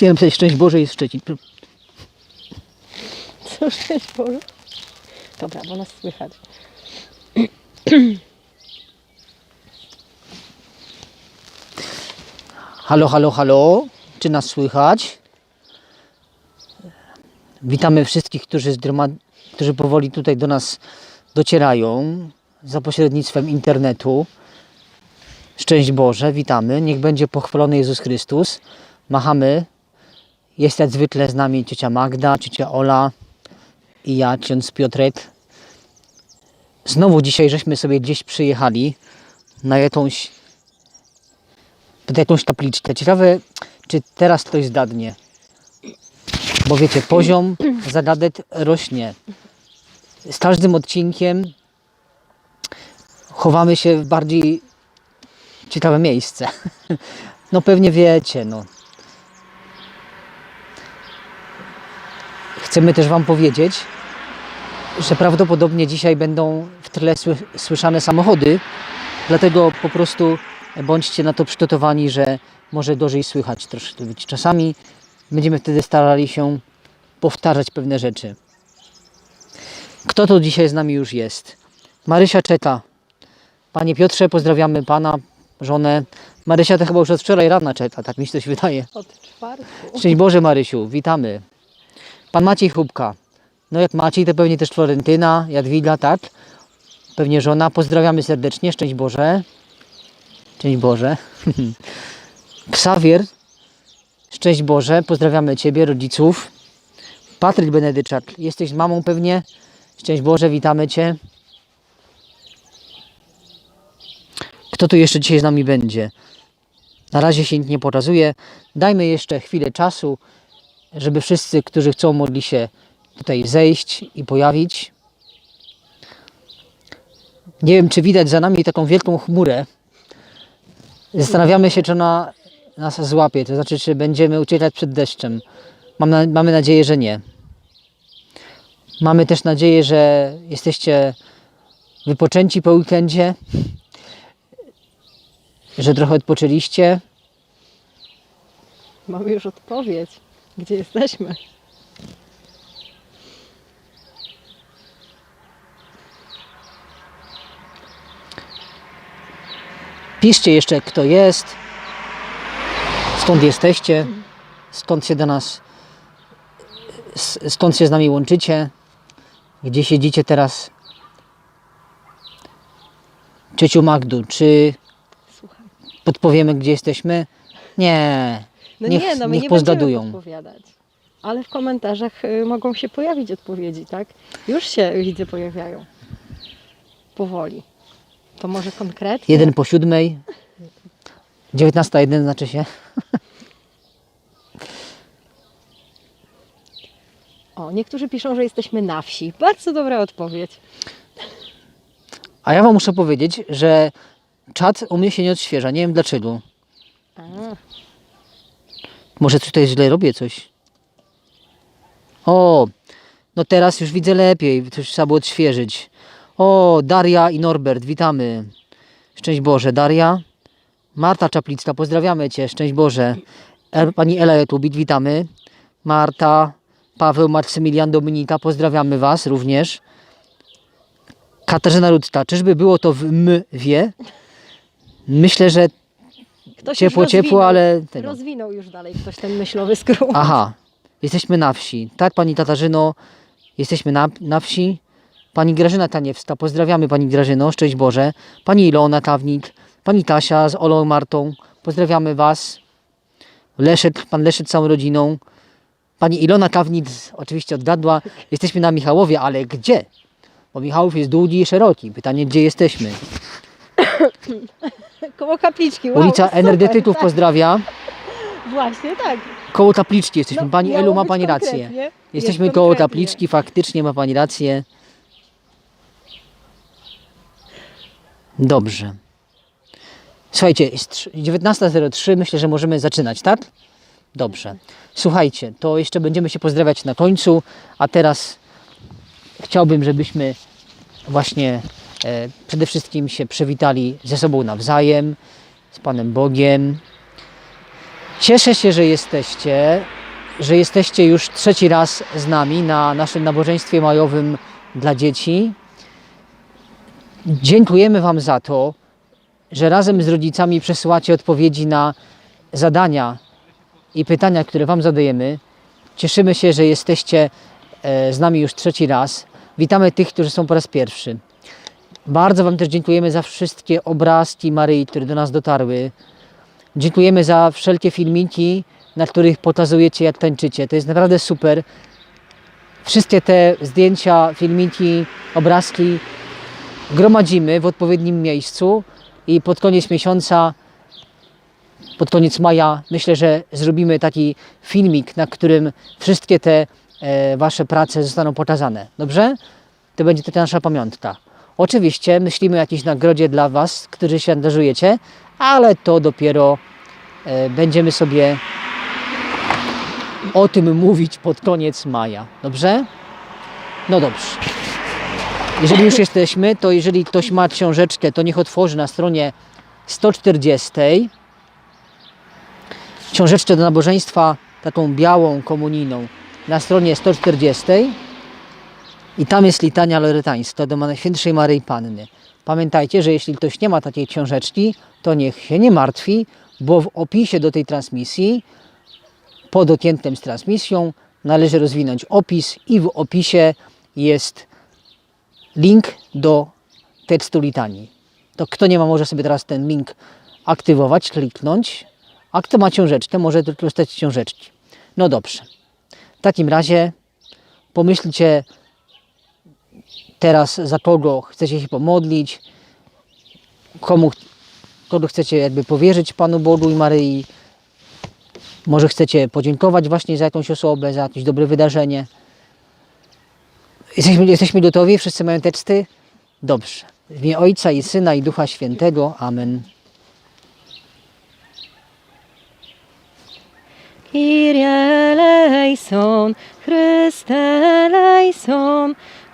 Chciałem napisać szczęść Boże jest Szczecin. Co szczęść Boże. Dobra, bo nas słychać. Halo, halo, halo. Czy nas słychać? Witamy wszystkich, którzy, którzy powoli tutaj do nas docierają za pośrednictwem internetu. Szczęść Boże, witamy. Niech będzie pochwalony Jezus Chrystus. Machamy. Jest jak zwykle z nami ciocia Magda, ciocia Ola i ja, ksiądz Piotrek. Znowu dzisiaj żeśmy sobie gdzieś przyjechali na jakąś pod jakąś kapliczkę. Ciekawe, czy teraz ktoś zdadnie. Bo wiecie, poziom zagadet rośnie. Z każdym odcinkiem chowamy się w bardziej ciekawe miejsce. No pewnie wiecie, no. Chcemy też Wam powiedzieć, że prawdopodobnie dzisiaj będą w tle sły- słyszane samochody, dlatego po prostu bądźcie na to przygotowani, że może gorzej słychać troszkę. Czasami będziemy wtedy starali się powtarzać pewne rzeczy. Kto tu dzisiaj z nami już jest? Marysia czeka. Panie Piotrze, pozdrawiamy Pana, żonę. Marysia to chyba już od wczoraj rana czeka, tak mi się coś wydaje. Od czwartku. Szczęść Boże Marysiu, witamy. Pan Maciej Chubka. No jak Maciej, to pewnie też Florentyna, Jadwiga, tak? Pewnie żona. Pozdrawiamy serdecznie, szczęść Boże. Szczęść Boże. Ksawier, szczęść Boże, pozdrawiamy Ciebie, rodziców. Patryk Benedyczak, jesteś mamą pewnie. Szczęść Boże, witamy Cię. Kto tu jeszcze dzisiaj z nami będzie? Na razie się nikt nie pokazuje. Dajmy jeszcze chwilę czasu, żeby wszyscy, którzy chcą, mogli się tutaj zejść i pojawić. Nie wiem, czy widać za nami taką wielką chmurę. Zastanawiamy się, czy ona nas złapie, to znaczy, czy będziemy uciekać przed deszczem. Mam na, mamy nadzieję, że nie. Mamy też nadzieję, że jesteście wypoczęci po weekendzie, że trochę odpoczęliście. Mamy już odpowiedź. Gdzie jesteśmy? Piszcie jeszcze, kto jest, skąd jesteście, skąd się do nas, skąd się z nami łączycie, gdzie siedzicie teraz. Ciociu Magdu, czy podpowiemy, gdzie jesteśmy? Nie. No Niech- nie, no my niech nie będziemy odpowiadać. Ale w komentarzach y, mogą się pojawić odpowiedzi, tak? Już się, widzę, pojawiają. Powoli. To może konkretnie? Jeden po siódmej. 19.01 znaczy się. O, niektórzy piszą, że jesteśmy na wsi. Bardzo dobra odpowiedź. A ja wam muszę powiedzieć, że czat u mnie się nie odświeża. Nie wiem dlaczego. A, Może tutaj źle robię coś. O, no teraz już widzę lepiej. Coś trzeba było odświeżyć. O, Daria i Norbert, witamy. Szczęść Boże, Daria. Marta Czaplicka, pozdrawiamy Cię. Szczęść Boże. El, pani Ela Jakubit, witamy. Marta, Paweł, Maksymilian, Dominika, pozdrawiamy Was również. Katarzyna Rudka, czyżby było to w M wie? Myślę, że ktoś ciepło, już ciepło, rozwinął- ale tego. Rozwinął już dalej ktoś ten myślowy skrót. Aha, jesteśmy na wsi. Tak, pani Katarzyno, jesteśmy na, na wsi. Pani Grażyna Taniewska, pozdrawiamy pani Grażyno, szczęść Boże. Pani Ilona Tawnik, pani Tasia z Olą Martą, pozdrawiamy was. Leszek, pan Leszek z całą rodziną. Pani Ilona Tawnik z- oczywiście odgadła. Jesteśmy na Michałowie, ale gdzie? Bo Michałów jest długi i szeroki. Pytanie, gdzie jesteśmy? Koło kapliczki. Wow, Ulica super, Energetyków tak, pozdrawia. Właśnie tak. Koło Tapliczki jesteśmy. No, Pani Elu, ma pani rację. Jest Jesteśmy koło konkretnie. tapliczki, faktycznie ma Pani rację. Dobrze. Słuchajcie, jest trz- 19.03, myślę, że możemy zaczynać, tak? Dobrze. Słuchajcie, to jeszcze będziemy się pozdrawiać na końcu, a teraz chciałbym, żebyśmy właśnie przede wszystkim się przywitali ze sobą nawzajem, z Panem Bogiem. Cieszę się, że jesteście, że jesteście już trzeci raz z nami na naszym nabożeństwie majowym dla dzieci. Dziękujemy Wam za to, że razem z rodzicami przesyłacie odpowiedzi na zadania i pytania, które Wam zadajemy. Cieszymy się, że jesteście e, z nami już trzeci raz. Witamy tych, którzy są po raz pierwszy. Bardzo Wam też dziękujemy za wszystkie obrazki Maryi, które do nas dotarły. Dziękujemy za wszelkie filmiki, na których pokazujecie, jak tańczycie. To jest naprawdę super. Wszystkie te zdjęcia, filmiki, obrazki gromadzimy w odpowiednim miejscu i pod koniec miesiąca, pod koniec maja, myślę, że zrobimy taki filmik, na którym wszystkie te e, Wasze prace zostaną pokazane. Dobrze? To będzie taka nasza pamiątka. Oczywiście myślimy o jakiejś nagrodzie dla Was, którzy się angażujecie, ale to dopiero e, będziemy sobie o tym mówić pod koniec maja. Dobrze? No dobrze. Jeżeli już jesteśmy, to jeżeli ktoś ma książeczkę, to niech otworzy na stronie 140. Książeczkę do nabożeństwa, taką białą komunijną, na stronie 140. I tam jest litania lorytańska do Najświętszej Maryi Panny. Pamiętajcie, że jeśli ktoś nie ma takiej książeczki, to niech się nie martwi, bo w opisie do tej transmisji, pod okienkiem z transmisją, należy rozwinąć opis i w opisie jest link do tekstu litanii. To kto nie ma, może sobie teraz ten link aktywować, kliknąć, a kto ma książeczkę, może tylko dostać książeczki. No dobrze. W takim razie pomyślcie teraz za kogo chcecie się pomodlić, komu, kogo chcecie jakby powierzyć Panu Bogu i Maryi. Może chcecie podziękować właśnie za jakąś osobę, za jakieś dobre wydarzenie. Jesteśmy, jesteśmy gotowi? Wszyscy mają teksty? Dobrze. W imię Ojca i Syna i Ducha Świętego. Amen. Kyrie eleison, Chryste eleison,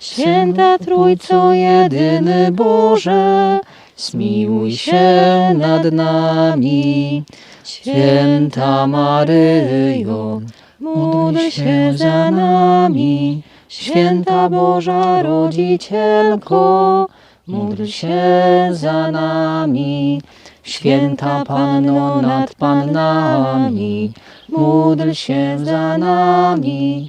Święta Trójco jedyny Boże, zmiłuj się nad nami. Święta Maryjo, módl się za nami. Święta Boża Rodzicielko, módl się za nami. Święta Panno nad Pannami, módl się za nami.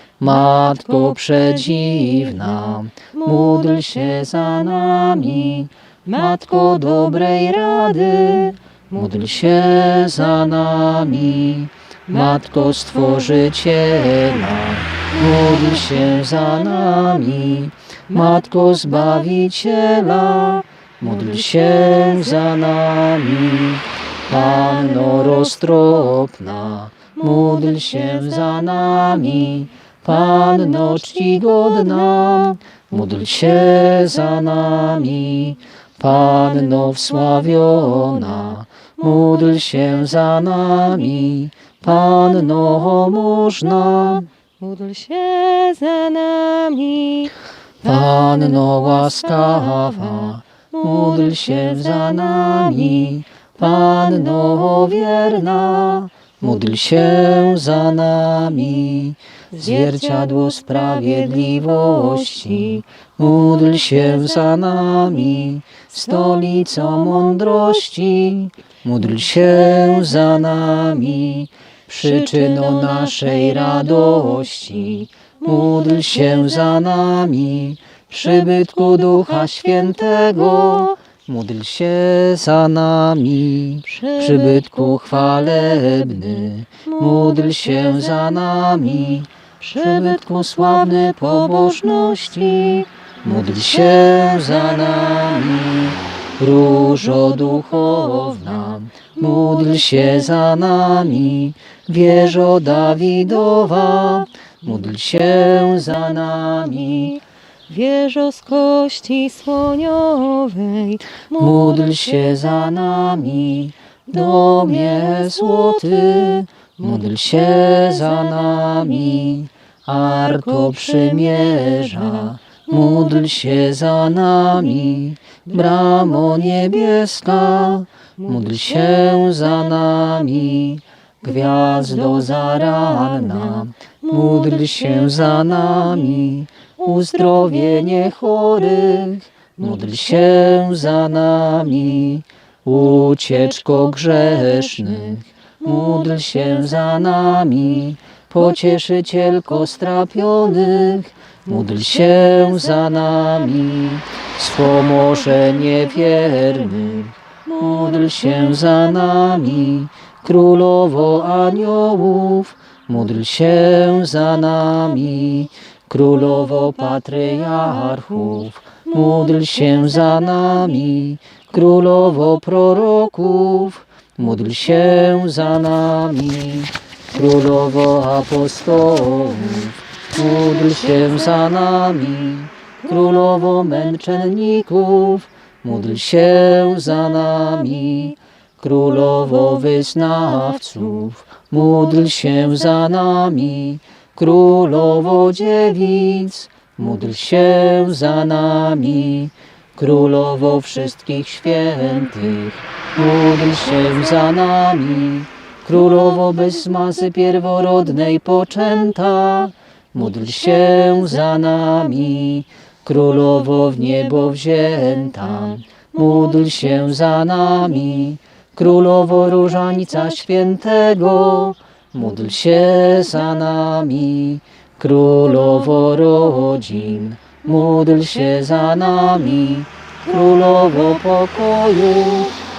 Matko przedziwna, módl się za nami. Matko dobrej rady, módl się za nami. Matko Stworzyciela, módl się za nami. Matko Zbawiciela, módl się za nami. Panno roztropna, módl się za nami. Panno czcigodna, módl się za nami. Panno wsławiona, módl się za nami. Panno można, módl się za nami. Panno łaskawa, módl się za nami. Panno wierna, módl się za nami. Zwierciadło sprawiedliwości, módl się za nami. Stolico mądrości, módl się za nami. Przyczyną naszej radości, módl się za nami. Przybytku Ducha Świętego, módl się za nami. Przybytku chwalebny, módl się za nami. Przybytku sławny pobożności, módl się za nami. Różo duchowna, módl się za nami. Wieżo Dawidowa, módl się za nami. Wieżo z kości słoniowej, Módl się za nami, domie złoty, módl się za nami, Arko Przymierza, módl się za nami, Bramo niebieska, módl się za nami, Gwiazdo zaranna, módl się za nami, uzdrowienie chorych, módl się za nami, ucieczko grzesznych, módl się za nami, pocieszycielko strapionych, módl się za nami, wspomożenie wiernych, módl się za nami, królowo aniołów, módl się za nami, królowo patriarchów, módl się za nami, królowo proroków, módl się za nami, królowo apostołów, módl się za nami, królowo męczenników, módl się za nami, królowo wyznawców, módl się za nami, królowo dziewic, módl się za nami, królowo wszystkich świętych, módl się za nami, królowo bez mazy pierworodnej poczęta, módl się za nami, królowo w niebo wzięta, módl się za nami, królowo różańca świętego, módl się za nami, królowo rodzin, módl się za nami, królowo pokoju,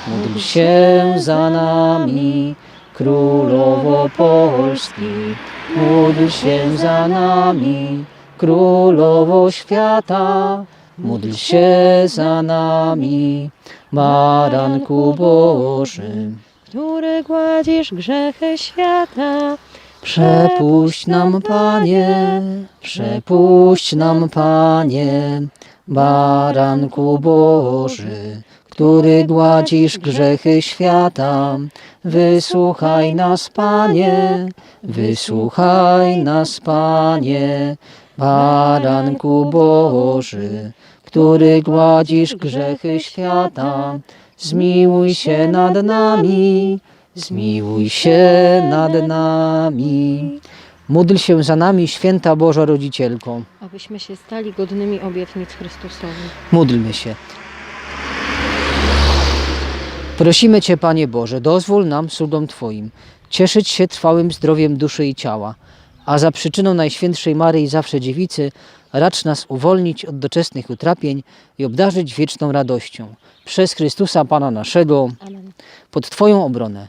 módl się za nami, królowo Polski, módl się za nami, królowo świata, módl się za nami, baranku Boży. który gładzisz grzechy świata. Przepuść nam, Panie, przepuść nam, Panie, baranku Boży, który gładzisz grzechy świata. Wysłuchaj nas, Panie, wysłuchaj nas, Panie, baranku Boży, który gładzisz grzechy świata. Zmiłuj się nad nami, zmiłuj się nad nami. Módl się za nami, święta Boża Rodzicielko. Abyśmy się stali godnymi obietnic Chrystusowych. Módlmy się. Prosimy Cię, Panie Boże, dozwól nam, cudom Twoim, cieszyć się trwałym zdrowiem duszy i ciała, a za przyczyną Najświętszej Maryi Zawsze Dziewicy racz nas uwolnić od doczesnych utrapień i obdarzyć wieczną radością. Przez Chrystusa Pana naszego, Amen. pod Twoją obronę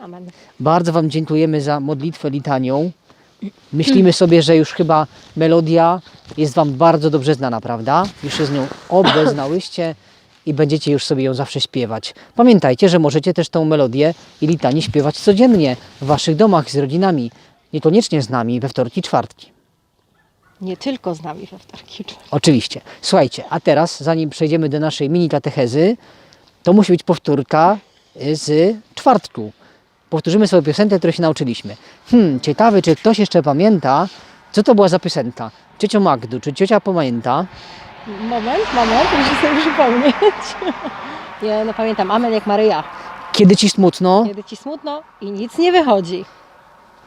Amen. Bardzo Wam dziękujemy za modlitwę litanią. Myślimy sobie, że już chyba melodia jest Wam bardzo dobrze znana, prawda? Już się z nią obeznałyście i będziecie już sobie ją zawsze śpiewać. Pamiętajcie, że możecie też tą melodię i litanię śpiewać codziennie w waszych domach z rodzinami, niekoniecznie z nami we wtorki, czwartki. Nie tylko z nami we wtorki. czy- Oczywiście. Słuchajcie, a teraz, zanim przejdziemy do naszej mini katechezy, to musi być powtórka z czwartku. Powtórzymy sobie piosenkę, której się nauczyliśmy. Hmm, ciekawy, czy ktoś jeszcze pamięta, co to była za piosenka? Ciocio Magdu, czy ciocia pamięta? Moment, moment, muszę sobie przypomnieć. Nie, no pamiętam, Amen jak Maryja. Kiedy ci smutno? Kiedy ci smutno i nic nie wychodzi.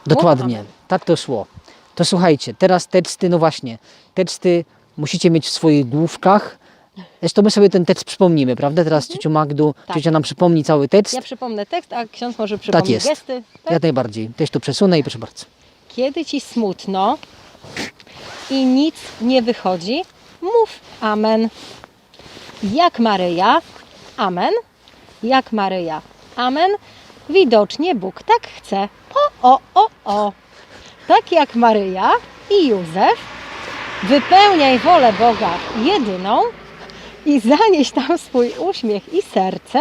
Dokładnie, Amen. tak to szło. To słuchajcie, teraz teksty, no właśnie, teksty musicie mieć w swoich główkach. Zresztą my sobie ten tekst przypomnimy, prawda? Teraz ciociu Magdu, Tak. ciocia nam przypomni cały tekst. Ja przypomnę tekst, a ksiądz może przypomnieć jest. gesty. Tak? Jak najbardziej. Też tu przesunę i proszę bardzo. Kiedy ci smutno i nic nie wychodzi, mów Amen. Jak Maryja, Amen. Jak Maryja, Amen. Widocznie Bóg tak chce. O, o, o, o. Tak jak Maryja i Józef, wypełniaj wolę Boga jedyną i zanieś tam swój uśmiech i serce